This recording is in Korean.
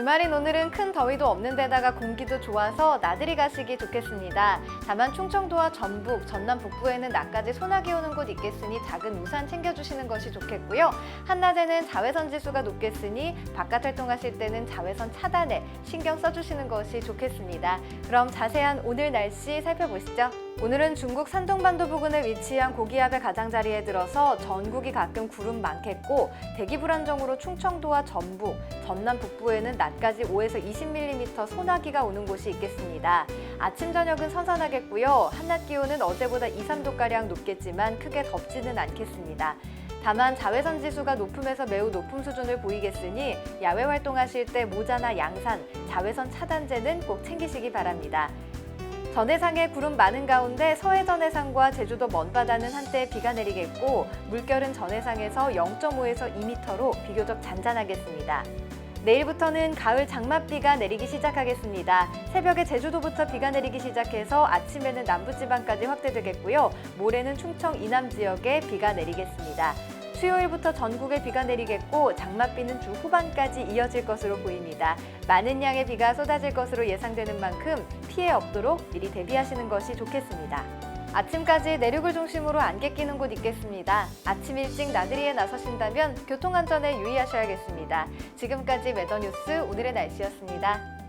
주말인 오늘은 큰 더위도 없는 데다가 공기도 좋아서 나들이 가시기 좋겠습니다. 다만 충청도와 전북, 전남 북부에는 낮까지 소나기 오는 곳 있겠으니 작은 우산 챙겨주시는 것이 좋겠고요. 한낮에는 자외선 지수가 높겠으니 바깥 활동하실 때는 자외선 차단에 신경 써주시는 것이 좋겠습니다. 그럼 자세한 오늘 날씨 살펴보시죠. 오늘은 중국 산동반도 부근에 위치한 고기압의 가장자리에 들어서 전국이 가끔 구름 많겠고 대기 불안정으로 충청도와 전북, 전남 북부에는 낮까지 5에서 20mm 소나기가 오는 곳이 있겠습니다. 아침 저녁은 선선하겠고요. 한낮 기온은 어제보다 2, 3도가량 높겠지만 크게 덥지는 않겠습니다. 다만 자외선 지수가 높음에서 매우 높은 수준을 보이겠으니 야외 활동하실 때 모자나 양산, 자외선 차단제는 꼭 챙기시기 바랍니다. 전해상에 구름 많은 가운데 서해 전해상과 제주도 먼바다는 한때 비가 내리겠고 물결은 전해상에서 0.5에서 2m로 비교적 잔잔하겠습니다. 내일부터는 가을 장맛비가 내리기 시작하겠습니다. 새벽에 제주도부터 비가 내리기 시작해서 아침에는 남부지방까지 확대되겠고요. 모레는 충청 이남 지역에 비가 내리겠습니다. 수요일부터 전국에 비가 내리겠고 장맛비는 주 후반까지 이어질 것으로 보입니다. 많은 양의 비가 쏟아질 것으로 예상되는 만큼 피해 없도록 미리 대비하시는 것이 좋겠습니다. 아침까지 내륙을 중심으로 안개 끼는 곳 있겠습니다. 아침 일찍 나들이에 나서신다면 교통안전에 유의하셔야겠습니다. 지금까지 웨더뉴스 오늘의 날씨였습니다.